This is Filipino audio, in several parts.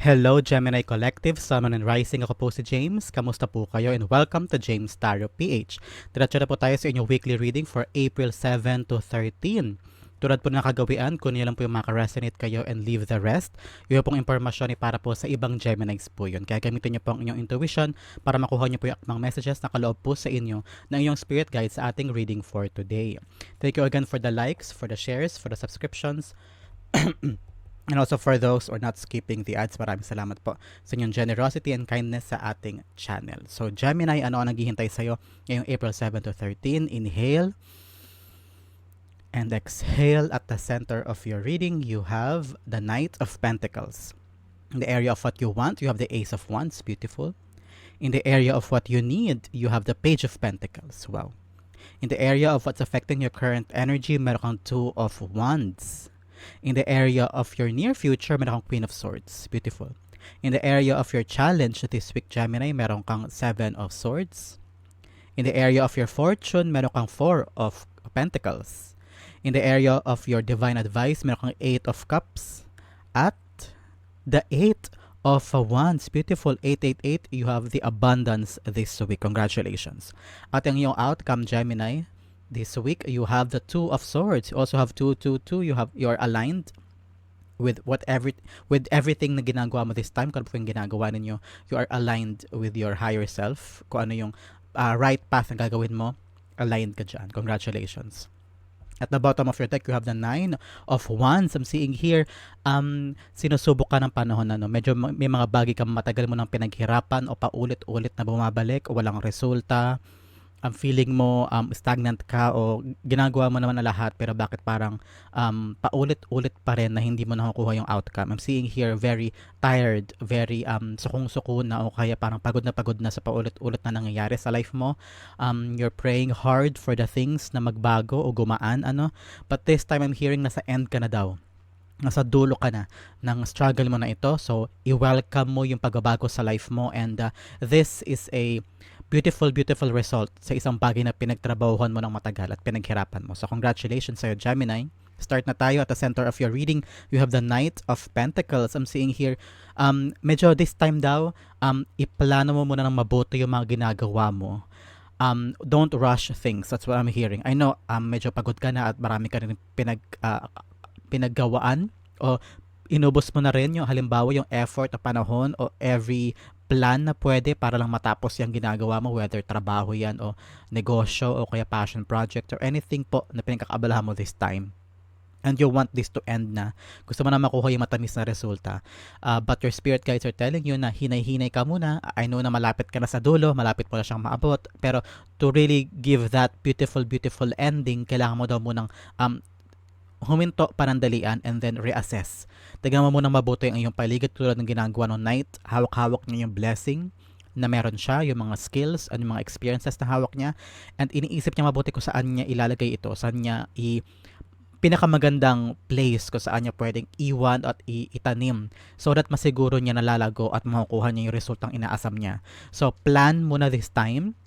Hello Gemini Collective, Sun and Rising. Ako po si James. Kamusta po kayo? And welcome to James Tarot PH. Diretso na po tayo sa inyong weekly reading for April 7 to 13. Tulad po ng nakagawian, kung lang po yung maka-resonate kayo and leave the rest. Yung pong impormasyon ay para po sa ibang Geminis po yun. Kaya gamitin niyo po ang inyong intuition para makuha niyo po yung akmang messages na kaloob po sa inyo ng inyong spirit guide sa ating reading for today. Thank you again for the likes, for the shares, for the subscriptions. And also for those who are not skipping the ads, maraming salamat po sa inyong generosity and kindness sa ating channel. So Gemini, ano ang naghihintay sa'yo ngayong April 7 to 13? Inhale and exhale at the center of your reading. You have the Knight of Pentacles. In the area of what you want, you have the Ace of Wands, beautiful. In the area of what you need, you have the Page of Pentacles. Wow. In the area of what's affecting your current energy, meron kang Two of Wands. In the area of your near future, meron kang Queen of Swords. Beautiful. In the area of your challenge this week, Gemini, meron kang Seven of Swords. In the area of your fortune, meron kang Four of Pentacles. In the area of your divine advice, meron kang Eight of Cups. At the Eight of Wands. Beautiful. 888, you have the abundance this week. Congratulations. At ang iyong outcome, Gemini, this week you have the two of swords. You also have two two two. You have you're aligned with whatever with everything na ginagawa mo this time. Kung ano yung ginagawa ninyo you are aligned with your higher self. Kung ano yung uh, right path na gagawin mo aligned ka dyan. Congratulations. At the bottom of your deck, you have the Nine of Wands. I'm seeing here, um, sinusubok ka ng panahon na no? medyo may mga bagay ka matagal mo nang pinaghirapan o paulit-ulit na bumabalik. O walang resulta ang feeling mo um, stagnant ka o ginagawa mo naman na lahat pero bakit parang um, paulit-ulit pa rin na hindi mo nakukuha yung outcome. I'm seeing here very tired, very um, sukong-suko na o kaya parang pagod na pagod na sa paulit-ulit na nangyayari sa life mo. Um, you're praying hard for the things na magbago o gumaan ano. But this time I'm hearing nasa end ka na daw nasa dulo ka na ng struggle mo na ito. So, i-welcome mo yung pagbabago sa life mo and uh, this is a beautiful, beautiful result sa isang bagay na pinagtrabahuhan mo ng matagal at pinaghirapan mo. So congratulations sa'yo, Gemini. Start na tayo at the center of your reading. You have the Knight of Pentacles. I'm seeing here, um, medyo this time daw, um, iplano mo muna ng mabuti yung mga ginagawa mo. Um, don't rush things. That's what I'm hearing. I know, um, medyo pagod ka na at marami ka rin pinag, uh, pinaggawaan o inubos mo na rin yung halimbawa yung effort o panahon o every plan na pwede para lang matapos yung ginagawa mo, whether trabaho yan o negosyo o kaya passion project or anything po na pinagkakaabalahan mo this time and you want this to end na. Gusto mo na makuha yung matamis na resulta. Uh, but your spirit guides are telling you na hinay-hinay ka muna. I know na malapit ka na sa dulo, malapit mo na siyang maabot. Pero to really give that beautiful, beautiful ending, kailangan mo daw munang um, huminto panandalian and then reassess. Tignan mo muna mabuti ang iyong paligid tulad ng ginagawa ng night. Hawak-hawak niya yung blessing na meron siya, yung mga skills, and yung mga experiences na hawak niya. And iniisip niya mabuti kung saan niya ilalagay ito, saan niya i pinakamagandang place kung saan niya pwedeng iwan at itanim so that masiguro niya nalalago at makukuha niya yung resultang inaasam niya. So plan muna this time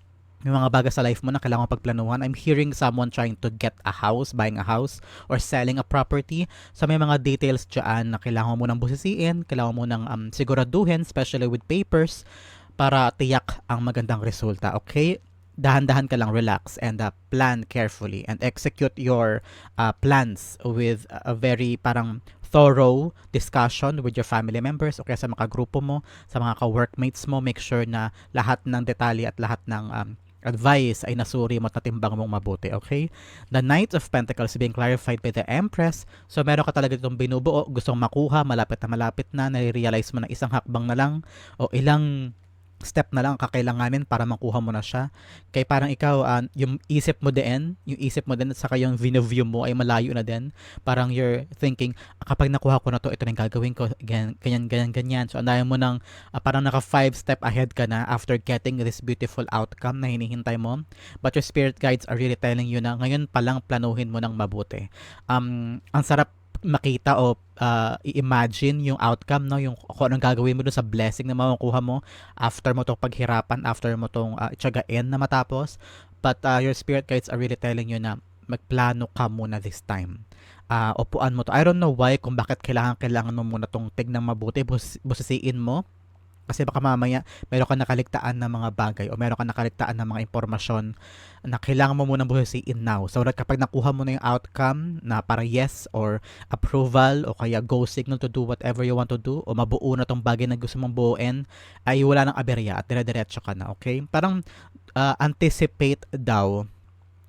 may mga bagay sa life mo na kailangan pagplanuhan. I'm hearing someone trying to get a house, buying a house, or selling a property. So may mga details dyan na kailangan mo nang busisiin, kailangan mo nang um, siguraduhin, especially with papers, para tiyak ang magandang resulta. Okay? Dahan-dahan ka lang, relax, and uh, plan carefully, and execute your uh, plans with a very parang thorough discussion with your family members o kaya sa mga grupo mo, sa mga ka-workmates mo, make sure na lahat ng detalye at lahat ng um, advice ay nasuri mo at natimbang mong mabuti, okay? The Knight of Pentacles being clarified by the Empress. So, meron ka talaga itong binubuo, gustong makuha, malapit na malapit na, nare-realize mo na isang hakbang na lang o ilang step na lang kakailanganin para makuha mo na siya. Kaya parang ikaw, uh, yung isip mo din, yung isip mo din at saka yung view mo ay malayo na din. Parang you're thinking, ah, kapag nakuha ko na to, ito na gagawin ko, ganyan, ganyan, ganyan, ganyan. So, andayan mo ng uh, parang naka five step ahead ka na after getting this beautiful outcome na hinihintay mo. But your spirit guides are really telling you na ngayon pa lang planuhin mo ng mabuti. Um, ang sarap makita o uh, i-imagine yung outcome, no? Yung kung anong gagawin mo dun sa blessing na makukuha mo after mo tong paghirapan, after mo tong uh, tsagain na matapos. But uh, your spirit guides are really telling you na magplano ka muna this time. ah, upuan mo to. I don't know why kung bakit kailangan kailangan mo muna tong tignan mabuti, bus, busisiin mo. Kasi baka mamaya meron ka nakaligtaan ng mga bagay o meron ka nakaligtaan ng mga impormasyon na kailangan mo munang busisiin now. So that kapag nakuha mo na yung outcome na para yes or approval o kaya go signal to do whatever you want to do o mabuo na tong bagay na gusto mong buuin, ay wala nang aberya at dire-diretso ka na, okay? Parang ah, anticipate daw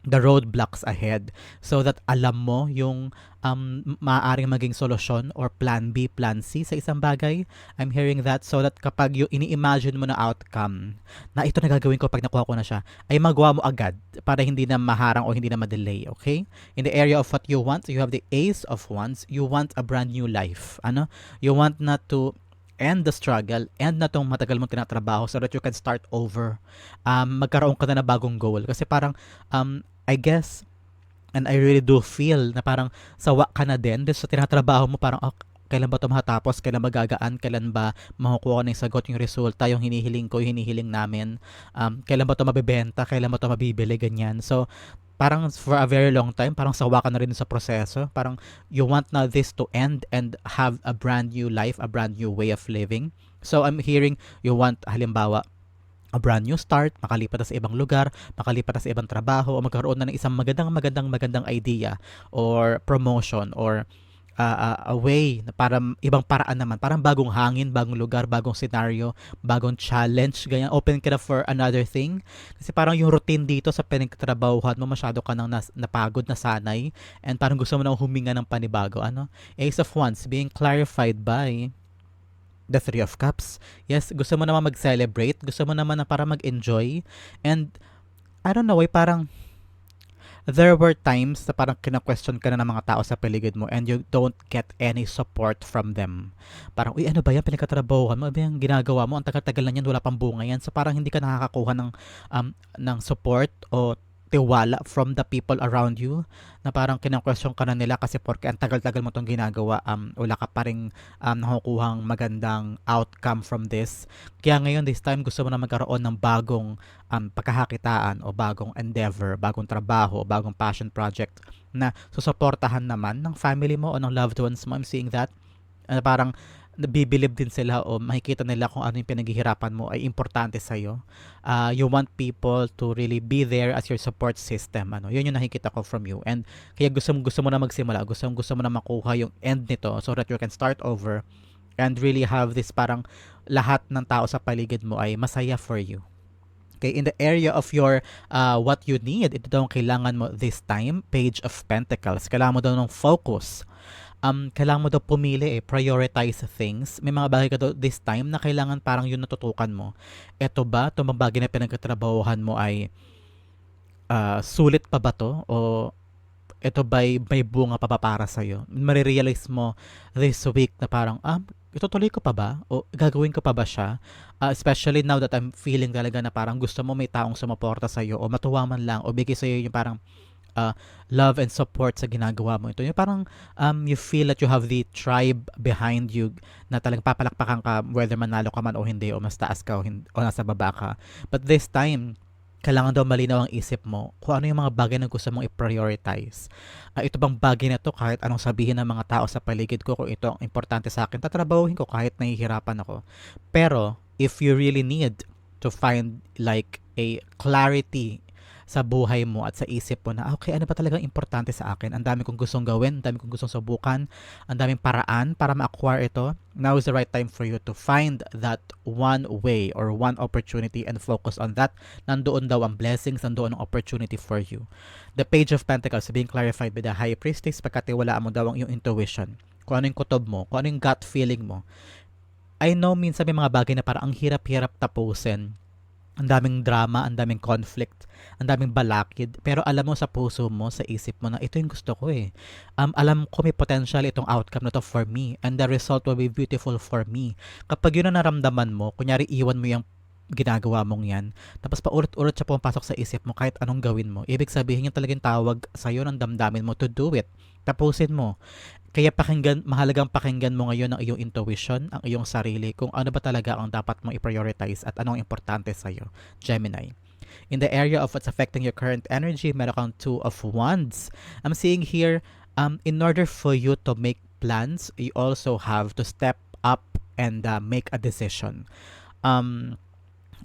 the roadblocks ahead so that alam mo yung um, maaaring maging solusyon or plan B, plan C sa isang bagay. I'm hearing that so that kapag yung ini-imagine mo na outcome na ito na gagawin ko pag nakuha ko na siya, ay magawa mo agad para hindi na maharang o hindi na ma-delay, okay? In the area of what you want, you have the ace of wands, you want a brand new life. Ano? You want not to end the struggle, end na tong matagal mong tinatrabaho so that you can start over. Um, magkaroon ka na na bagong goal. Kasi parang, um, I guess, and I really do feel na parang sawa ka na din dun sa tinatrabaho mo parang, oh, kailan ba ito matatapos? Kailan ba gagaan? Kailan ba makukuha ko ng sagot yung resulta, yung hinihiling ko, yung hinihiling namin? Um, kailan ba ito mabibenta? Kailan ba ito mabibili? Ganyan. So, parang for a very long time, parang sawa ka na rin sa proseso. Parang you want now this to end and have a brand new life, a brand new way of living. So, I'm hearing you want, halimbawa, a brand new start, makalipat sa ibang lugar, makalipat sa ibang trabaho, o magkaroon na ng isang magandang magandang magandang idea or promotion or uh, uh, a way na para ibang paraan naman, parang bagong hangin, bagong lugar, bagong scenario, bagong challenge, ganyan, open ka na for another thing. Kasi parang yung routine dito sa pinagtatrabahuhan mo, masyado ka nang nas, napagod, nasanay, and parang gusto mo nang huminga ng panibago. Ano? Ace of Wands being clarified by the Three of Cups. Yes, gusto mo naman mag-celebrate, gusto mo naman na para mag-enjoy. And, I don't know, eh, parang, there were times na parang kina-question ka na ng mga tao sa paligid mo and you don't get any support from them. Parang, uy, ano ba yan? Pinagkatrabahuhan mo? Ano ba yan ginagawa mo? Ang tagal-tagal na yan, wala pang bunga yan. So, parang hindi ka nakakakuha ng, um, ng support o tiwala from the people around you na parang kinang-question ka na nila kasi porque ang tagal-tagal mo itong ginagawa um, wala ka pa rin um, nakukuhang magandang outcome from this. Kaya ngayon this time gusto mo na magkaroon ng bagong um, pagkakakitaan o bagong endeavor, bagong trabaho, bagong passion project na susuportahan naman ng family mo o ng loved ones mo. I'm seeing that uh, parang nabibilib din sila o makikita nila kung ano yung pinaghihirapan mo ay importante sa iyo. Uh, you want people to really be there as your support system. Ano, yun yung nakikita ko from you. And kaya gusto mo, gusto mo na magsimula, gusto mo, gusto mo na makuha yung end nito so that you can start over and really have this parang lahat ng tao sa paligid mo ay masaya for you. Okay, in the area of your uh, what you need, ito daw ang kailangan mo this time, Page of Pentacles. Kailangan mo daw ng focus um, kailangan mo daw pumili eh, prioritize things. May mga bagay ka daw this time na kailangan parang yun natutukan mo. Ito ba, ito mga bagay na pinagkatrabahuhan mo ay uh, sulit pa ba to? O ito ba may bunga pa ba para sa'yo? Marirealize mo this week na parang, ah, itutuloy ko pa ba? O gagawin ko pa ba siya? Uh, especially now that I'm feeling talaga na parang gusto mo may taong sumuporta sa'yo o matuwa man lang o bigay sa'yo yung parang uh, love and support sa ginagawa mo. Ito yung parang um, you feel that you have the tribe behind you na talagang papalakpakan ka whether manalo ka man o hindi o mas taas ka o, hindi, o nasa baba ka. But this time, kailangan daw malinaw ang isip mo kung ano yung mga bagay na gusto mong i-prioritize. Uh, ito bang bagay na to kahit anong sabihin ng mga tao sa paligid ko kung ito ang importante sa akin, tatrabahuhin ko kahit nahihirapan ako. Pero, if you really need to find like a clarity sa buhay mo at sa isip mo na, okay, ano ba talagang importante sa akin? Ang dami kong gustong gawin, ang dami kong gustong subukan, ang daming paraan para ma-acquire ito. Now is the right time for you to find that one way or one opportunity and focus on that. Nandoon daw ang blessings, nandoon ang opportunity for you. The Page of Pentacles being clarified by the High Priestess, pagkatiwalaan mo daw ang iyong intuition. Kung ano yung kutob mo, kung ano yung gut feeling mo. I know minsan may mga bagay na parang ang hirap-hirap tapusin ang daming drama, ang daming conflict, ang daming balakid. Pero alam mo sa puso mo, sa isip mo na ito yung gusto ko eh. Um, alam ko may potential itong outcome na to for me and the result will be beautiful for me. Kapag yun ang naramdaman mo, kunyari iwan mo yung ginagawa mong yan, tapos paulit-ulit siya pumapasok sa isip mo kahit anong gawin mo, ibig sabihin yung talagang tawag sa'yo ng damdamin mo to do it. Tapusin mo. Kaya pakinggan, mahalagang pakinggan mo ngayon ang iyong intuition, ang iyong sarili, kung ano ba talaga ang dapat mong i-prioritize at anong importante sa iyo, Gemini. In the area of what's affecting your current energy, meron kang two of wands. I'm seeing here, um, in order for you to make plans, you also have to step up and uh, make a decision. Um,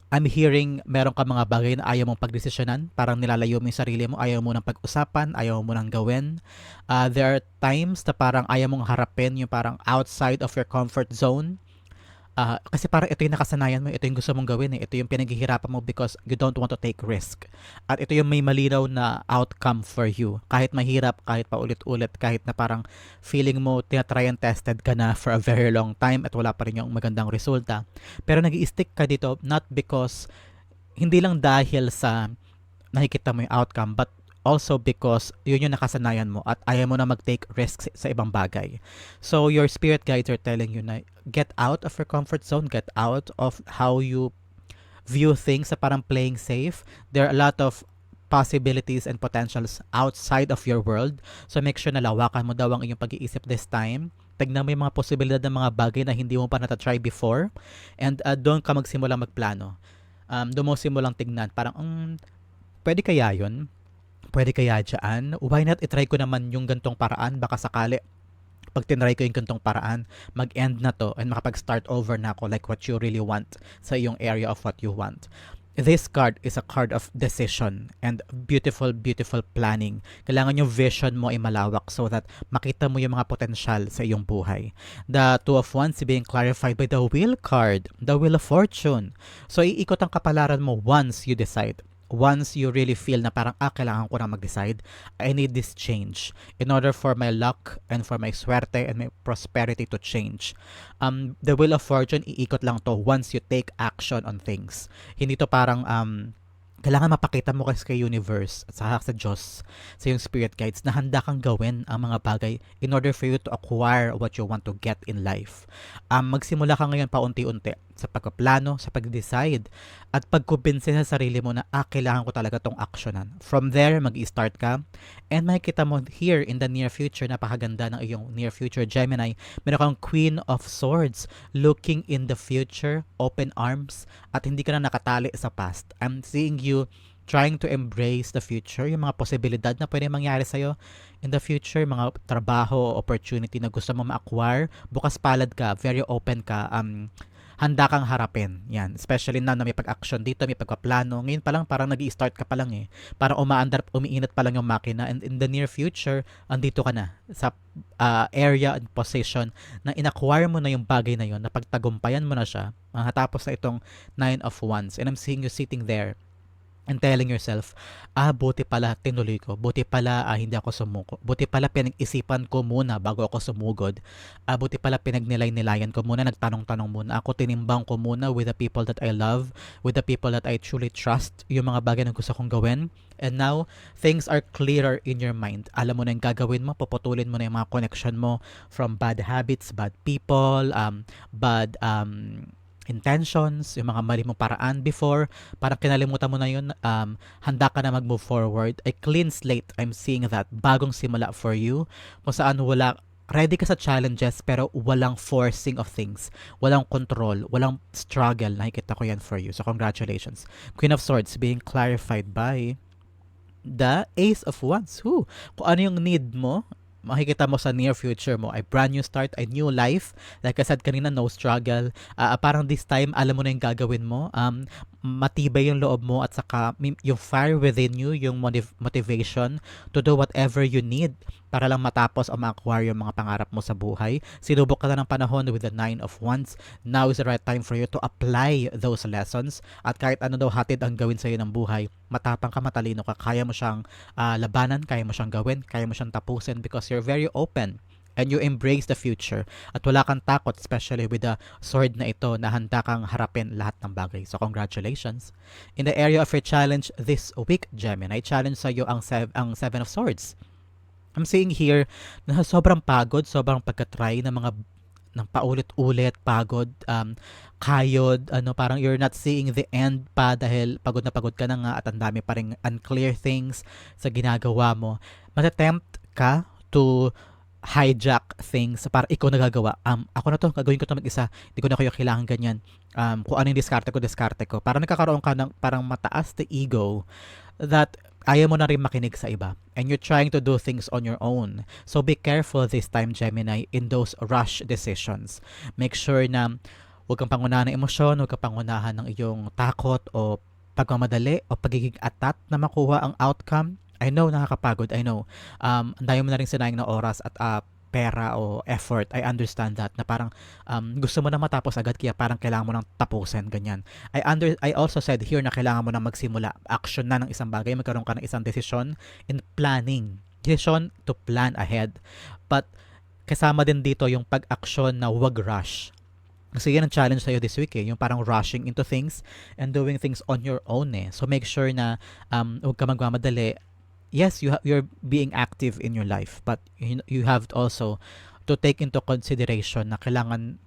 I'm hearing meron ka mga bagay na ayaw mong pagdesisyonan, parang nilalayo mo yung sarili mo, ayaw mo nang pag-usapan, ayaw mo nang gawin. Uh, there are times na parang ayaw mong harapin yung parang outside of your comfort zone. Ah, kasi parang ito yung nakasanayan mo, ito yung gusto mong gawin eh. Ito yung pinaghihirapan mo because you don't want to take risk. At ito yung may malinaw na outcome for you. Kahit mahirap, kahit paulit-ulit, kahit na parang feeling mo tinatry and tested ka na for a very long time at wala pa rin yung magandang resulta. Pero nag stick ka dito not because hindi lang dahil sa nakikita mo yung outcome but also because yun yung nakasanayan mo at ayaw mo na mag-take risks sa ibang bagay. So your spirit guides are telling you na get out of your comfort zone, get out of how you view things sa parang playing safe. There are a lot of possibilities and potentials outside of your world. So make sure na lawakan mo daw ang iyong pag-iisip this time. Tignan mo yung mga posibilidad ng mga bagay na hindi mo pa natatry before. And uh, doon ka magsimula magplano. Um, doon mo simulang tignan. Parang, um, pwede kaya yun? Pwede kaya dyan? Why not itry ko naman yung gantong paraan? Baka sakali pag tinry ko yung gantong paraan, mag-end na to and makapag-start over na ako like what you really want sa iyong area of what you want. This card is a card of decision and beautiful, beautiful planning. Kailangan yung vision mo ay malawak so that makita mo yung mga potensyal sa iyong buhay. The Two of Wands being clarified by the Wheel card, the Wheel of Fortune. So, iikot ang kapalaran mo once you decide once you really feel na parang, ah, kailangan ko na mag-decide, I need this change in order for my luck and for my swerte and my prosperity to change. Um, the Wheel of Fortune, iikot lang to once you take action on things. Hindi to parang, um, kailangan mapakita mo kasi kay universe at saka sa Diyos, sa yung spirit guides na handa kang gawin ang mga bagay in order for you to acquire what you want to get in life. Um, magsimula ka ngayon paunti-unti sa pagpaplano, sa pag-decide, at pagkumbinsin sa sarili mo na, ah, kailangan ko talaga tong actionan. From there, mag-start ka, and makikita mo here in the near future, napakaganda ng iyong near future Gemini, meron kang Queen of Swords, looking in the future, open arms, at hindi ka na nakatali sa past. I'm seeing you trying to embrace the future, yung mga posibilidad na pwede mangyari sa'yo in the future, mga trabaho, opportunity na gusto mo ma-acquire, bukas palad ka, very open ka, um, handa kang harapin. Yan. Especially na, na may pag-action dito, may pagpaplano. Ngayon pa lang, parang nag start ka pa lang eh. Parang umaandar, umiinit pa lang yung makina. And in the near future, andito ka na sa uh, area and position na inacquire mo na yung bagay na yun, na pagtagumpayan mo na siya, matapos na itong Nine of Wands. And I'm seeing you sitting there and telling yourself, ah, buti pala tinuloy ko. Buti pala ah, hindi ako sumuko. Buti pala pinag-isipan ko muna bago ako sumugod. Ah, buti pala pinagnilay-nilayan ko muna, nagtanong-tanong muna. Ako tinimbang ko muna with the people that I love, with the people that I truly trust, yung mga bagay na gusto kong gawin. And now, things are clearer in your mind. Alam mo na yung gagawin mo, puputulin mo na yung mga connection mo from bad habits, bad people, um, bad um, intentions, yung mga mali mong paraan before, parang kinalimutan mo na yun, um, handa ka na mag-move forward. A clean slate, I'm seeing that. Bagong simula for you, kung saan wala, ready ka sa challenges pero walang forcing of things. Walang control, walang struggle. Nakikita ko yan for you. So congratulations. Queen of Swords being clarified by the Ace of Wands. Who? Kung ano yung need mo, makikita mo sa near future mo ay brand new start, a new life. Like I said kanina, no struggle. Uh, parang this time, alam mo na yung gagawin mo. Um, matibay yung loob mo at saka yung fire within you, yung motiv- motivation to do whatever you need para lang matapos o ma-acquire yung mga pangarap mo sa buhay. Sinubok ka na ng panahon with the Nine of Wands. Now is the right time for you to apply those lessons at kahit ano daw hatid ang gawin sa iyo ng buhay, matapang ka, matalino ka, kaya mo siyang uh, labanan, kaya mo siyang gawin, kaya mo siyang tapusin because you're very open and you embrace the future at wala kang takot especially with the sword na ito na handa kang harapin lahat ng bagay. So congratulations. In the area of your challenge this week, Gemini, challenge sa iyo ang, sev- ang Seven of Swords. I'm seeing here na sobrang pagod, sobrang pagka-try ng mga ng paulit-ulit, pagod, um, kayod, ano, parang you're not seeing the end pa dahil pagod na pagod ka na nga at ang dami pa rin unclear things sa ginagawa mo. Matatempt ka to hijack things para ikaw nagagawa. Um, ako na to, gagawin ko to mag-isa. Hindi ko na kayo kailangan ganyan. Um, kung ano yung diskarte ko, diskarte ko. Parang nagkakaroon ka ng parang mataas the ego that ayaw mo na rin makinig sa iba and you're trying to do things on your own. So be careful this time, Gemini, in those rush decisions. Make sure na huwag kang pangunahan ng emosyon, huwag kang pangunahan ng iyong takot o pagmamadali o pagiging atat na makuha ang outcome. I know, nakakapagod. I know. Um, ang dami mo na rin sinayang na oras at uh, pera o effort, I understand that na parang um, gusto mo na matapos agad kaya parang kailangan mo nang tapusin ganyan. I under I also said here na kailangan mo nang magsimula action na ng isang bagay, magkaroon ka ng isang desisyon in planning. Decision to plan ahead. But kasama din dito yung pag-action na wag rush. Kasi yan ang challenge sa'yo this week eh, yung parang rushing into things and doing things on your own eh. So make sure na um, huwag ka magmamadali yes, you ha- you're being active in your life, but you, you have also to take into consideration na kailangan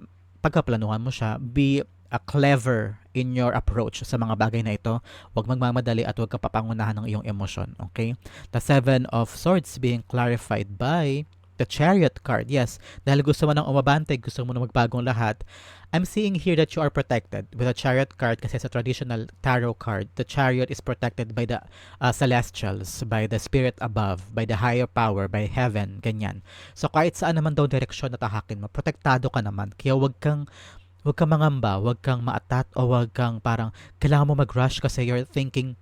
pagkaplanuhan mo siya, be a clever in your approach sa mga bagay na ito. Huwag magmamadali at huwag ka papangunahan ng iyong emosyon. Okay? The Seven of Swords being clarified by the Chariot card. Yes, dahil gusto mo nang umabante, gusto mo nang magbagong lahat. I'm seeing here that you are protected with a chariot card kasi sa traditional tarot card, the chariot is protected by the uh, celestials, by the spirit above, by the higher power, by heaven, ganyan. So kahit saan naman daw direksyon na tahakin mo, protektado ka naman. Kaya wag kang wag kang mangamba, wag kang maatat o wag kang parang kailangan mo mag-rush kasi you're thinking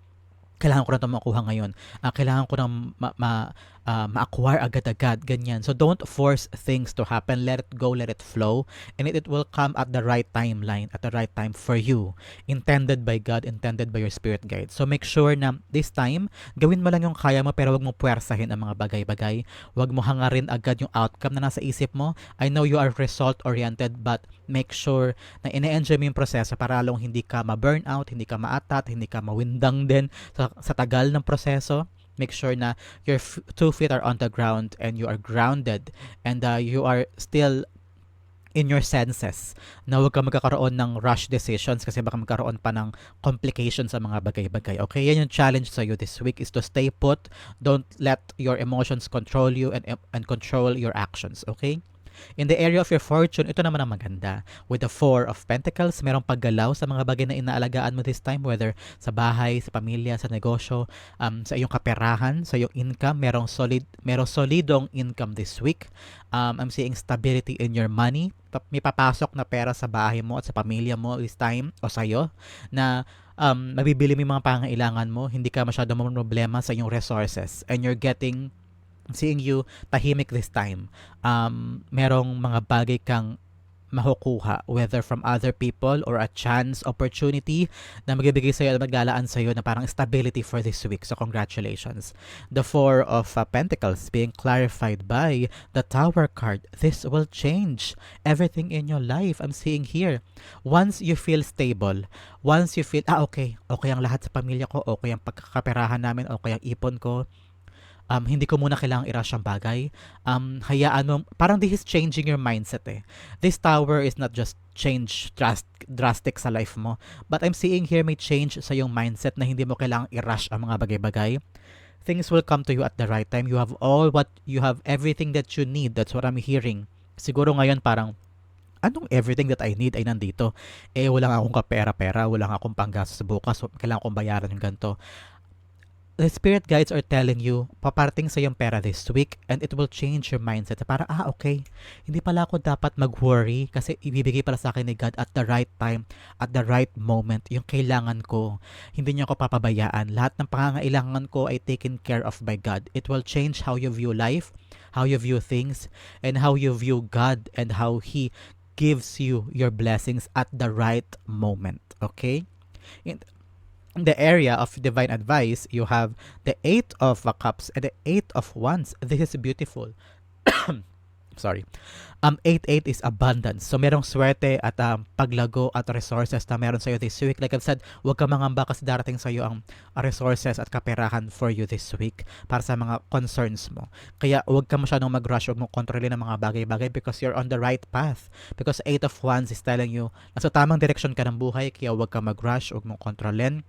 kailangan ko na ito makuha ngayon. Uh, kailangan ko nang ma- ma- uh, ma-acquire agad-agad, ganyan. So don't force things to happen. Let it go, let it flow. And it, it will come at the right timeline, at the right time for you. Intended by God, intended by your spirit guide. So make sure na this time, gawin mo lang yung kaya mo pero wag mo puwersahin ang mga bagay-bagay. Wag mo hangarin agad yung outcome na nasa isip mo. I know you are result-oriented but make sure na ine-enjoy mo yung proseso para lalong hindi ka ma-burn out, hindi ka maatat, hindi ka mawindang din sa, sa tagal ng proseso make sure na your f- two feet are on the ground and you are grounded and uh, you are still in your senses na huwag ka magkakaroon ng rush decisions kasi baka magkaroon pa ng complications sa mga bagay-bagay. Okay, yan yung challenge sa you this week is to stay put. Don't let your emotions control you and, and control your actions. Okay? In the area of your fortune, ito naman ang maganda. With the Four of Pentacles, merong paggalaw sa mga bagay na inaalagaan mo this time, whether sa bahay, sa pamilya, sa negosyo, um, sa iyong kaperahan, sa iyong income, merong solid, merong solidong income this week. Um, I'm seeing stability in your money. May papasok na pera sa bahay mo at sa pamilya mo this time o sa'yo na um, mabibili mo yung mga pangailangan mo, hindi ka masyado problema sa iyong resources and you're getting seeing you tahimik this time, um, merong mga bagay kang makukuha whether from other people or a chance opportunity na magbibigay sa'yo at maglalaan sa'yo na parang stability for this week. So congratulations. The Four of uh, Pentacles being clarified by the Tower card. This will change everything in your life. I'm seeing here. Once you feel stable, once you feel, ah okay, okay ang lahat sa pamilya ko, okay ang pagkakaperahan namin, okay ang ipon ko, um, hindi ko muna kailangang i-rush ang bagay. Um, hayaan mo, parang this is changing your mindset eh. This tower is not just change drast, drastic sa life mo, but I'm seeing here may change sa yung mindset na hindi mo kailangang i-rush ang mga bagay-bagay. Things will come to you at the right time. You have all what, you have everything that you need. That's what I'm hearing. Siguro ngayon parang, anong everything that I need ay nandito? Eh, wala akong kapera-pera, wala akong panggastos sa bukas, kailangan kong bayaran yung ganito the spirit guides are telling you, paparting sa yung pera this week and it will change your mindset. Para, ah, okay, hindi pala ako dapat mag-worry kasi ibibigay pala sa akin ni God at the right time, at the right moment, yung kailangan ko. Hindi niya ako papabayaan. Lahat ng pangangailangan ko ay taken care of by God. It will change how you view life, how you view things, and how you view God and how He gives you your blessings at the right moment. Okay? In the area of divine advice, you have the Eight of Cups and the Eight of Wands. This is beautiful. Sorry. Um, 8-8 is abundance. So, merong swerte at um, paglago at resources na meron sa'yo this week. Like I've said, huwag ka mangamba kasi darating sa'yo ang resources at kaperahan for you this week para sa mga concerns mo. Kaya huwag ka masyadong mag-rush, huwag mong kontrolin ang mga bagay-bagay because you're on the right path. Because 8 of Wands is telling you, nasa tamang direction ka ng buhay, kaya huwag ka mag-rush, huwag mong kontrolin.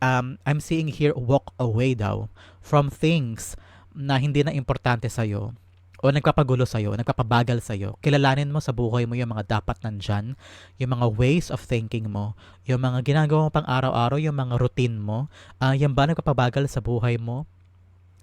Um, I'm seeing here, walk away daw from things na hindi na importante sa'yo o nagpapagulo sa'yo, nagpapabagal sa'yo, kilalanin mo sa buhay mo yung mga dapat nandyan, yung mga ways of thinking mo, yung mga ginagawa mo pang araw-araw, yung mga routine mo, uh, yan ba nagpapabagal sa buhay mo?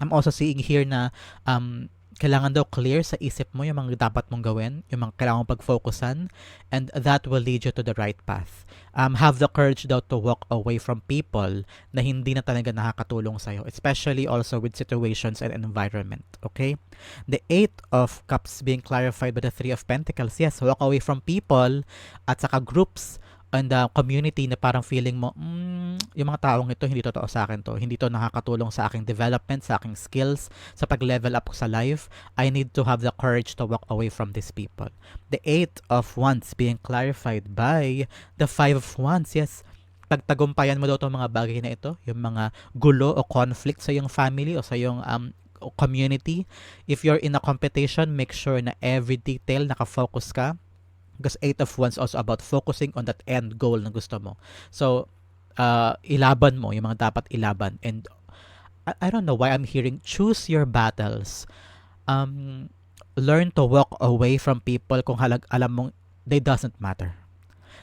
I'm also seeing here na um, kailangan daw clear sa isip mo yung mga dapat mong gawin, yung mga kailangan mong pag-focusan, and that will lead you to the right path. Um, have the courage daw to walk away from people na hindi na talaga nakakatulong sa'yo, especially also with situations and environment, okay? The Eight of Cups being clarified by the Three of Pentacles, yes, walk away from people at saka groups and the community na parang feeling mo, mm, yung mga taong ito, hindi totoo sa akin to. Hindi to nakakatulong sa aking development, sa aking skills, sa pag-level up ko sa life. I need to have the courage to walk away from these people. The Eight of Wands being clarified by the Five of Wands. Yes, pagtagumpayan mo daw itong mga bagay na ito, yung mga gulo o conflict sa iyong family o sa iyong um, community. If you're in a competition, make sure na every detail nakafocus ka because eight of wands also about focusing on that end goal na gusto mo. So, uh, ilaban mo yung mga dapat ilaban. And I, I don't know why I'm hearing choose your battles. Um, learn to walk away from people kung halag, alam mong they doesn't matter.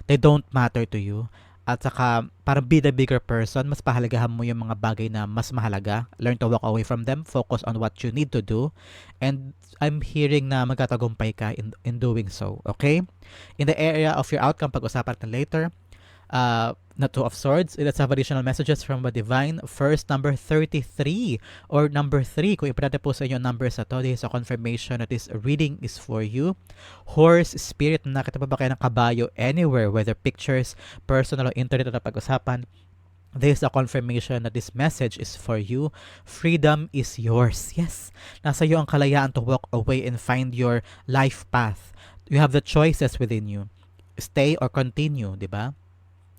They don't matter to you. At saka, para be the bigger person, mas pahalagahan mo yung mga bagay na mas mahalaga. Learn to walk away from them. Focus on what you need to do. And I'm hearing na magtatagumpay ka in, in doing so. Okay? In the area of your outcome, pag-usapan natin later, uh, na Two of Swords. Let's have additional messages from the Divine. First, number 33 or number 3. Kung ipinate po sa inyo numbers na to, this is a confirmation that this reading is for you. Horse, spirit, nakita pa ba kayo ng kabayo anywhere, whether pictures, personal or internet na pag-usapan, This is a confirmation that this message is for you. Freedom is yours. Yes. Nasa iyo ang kalayaan to walk away and find your life path. You have the choices within you. Stay or continue, di ba?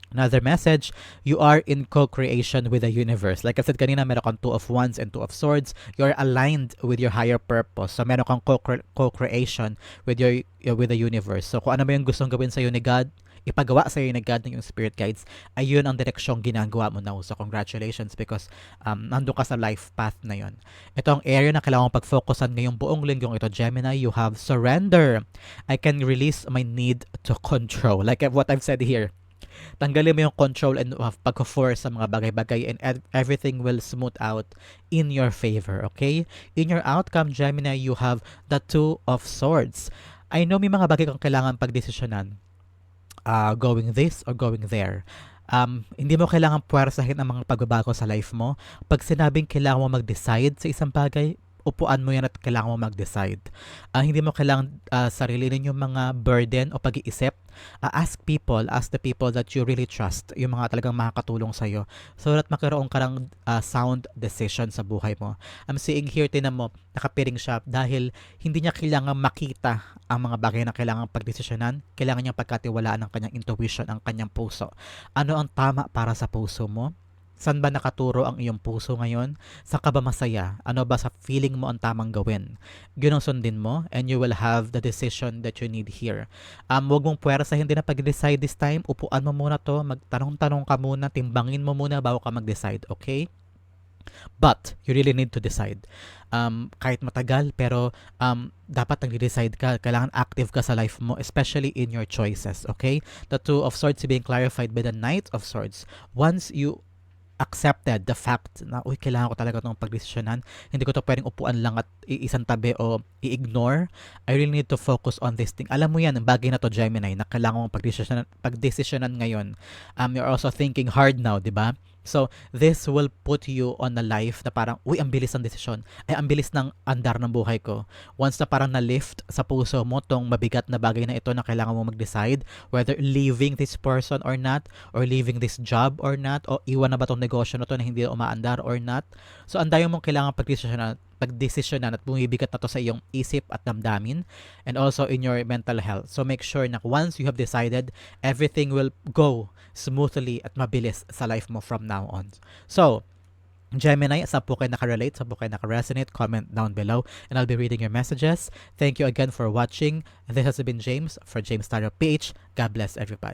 Another message, you are in co-creation with the universe. Like I said kanina, meron kang two of wands and two of swords. You're aligned with your higher purpose. So meron kang co-creation with your with the universe. So kung ano ba yung gustong gawin sa iyo ni God, ipagawa sa iyo ni God ng yung spirit guides, ayun ang direksyong ginagawa mo now. So congratulations because um, nandun ka sa life path na yon. Ito ang area na kailangan pag-focusan ngayong buong linggong ito, Gemini. You have surrender. I can release my need to control. Like what I've said here Tanggalin mo yung control and uh, pag-force sa mga bagay-bagay and everything will smooth out in your favor, okay? In your outcome, Gemini, you have the Two of Swords. I know may mga bagay kang kailangan pagdesisyonan. Uh, going this or going there. Um, hindi mo kailangan puwersahin ang mga pagbabago sa life mo. Pag sinabing kailangan mo mag-decide sa isang bagay, upuan mo yan at kailangan mo mag-decide. Uh, hindi mo kailangan uh, sarilinin yung mga burden o pag-iisip. Uh, ask people, ask the people that you really trust, yung mga talagang makakatulong sa'yo so that makaroon ka ng uh, sound decision sa buhay mo. I'm seeing here, tinan mo, nakapiring siya dahil hindi niya kailangan makita ang mga bagay na kailangan pagdesisyonan, kailangan niyang pagkatiwalaan ng kanyang intuition, ang kanyang puso. Ano ang tama para sa puso mo? San ba nakaturo ang iyong puso ngayon? Sa ka ba masaya? Ano ba sa feeling mo ang tamang gawin? Yun ang sundin mo and you will have the decision that you need here. Um, huwag mong puwersa hindi na pag-decide this time. Upuan mo muna to. Magtanong-tanong ka muna. Timbangin mo muna bago ka mag-decide. Okay? But, you really need to decide. Um, kahit matagal, pero um, dapat nag-decide ka. Kailangan active ka sa life mo, especially in your choices. Okay? The Two of Swords being clarified by the Knight of Swords. Once you accepted the fact na, uy, kailangan ko talaga itong pagdesisyonan. Hindi ko to pwedeng upuan lang at isang tabi o i-ignore. I really need to focus on this thing. Alam mo yan, bagay na to, Gemini, na kailangan mong pagdesisyonan, pagdesisyonan ngayon. Um, you're also thinking hard now, di ba? So, this will put you on a life na parang, uy, ang bilis ng desisyon. Ay, ang bilis ng andar ng buhay ko. Once na parang na-lift sa puso mo tong mabigat na bagay na ito na kailangan mo mag-decide whether leaving this person or not, or leaving this job or not, o iwan na ba tong negosyo na to na hindi umaandar or not. So, ang mong kailangan pag-desisyonan pagdesisyonan at bumibigat na to sa iyong isip at damdamin and also in your mental health. So make sure na once you have decided, everything will go smoothly at mabilis sa life mo from now on. So, Gemini, saan po kayo nakarelate, saan po kayo nakaresonate, comment down below and I'll be reading your messages. Thank you again for watching. This has been James for James Tarot PH. God bless everybody.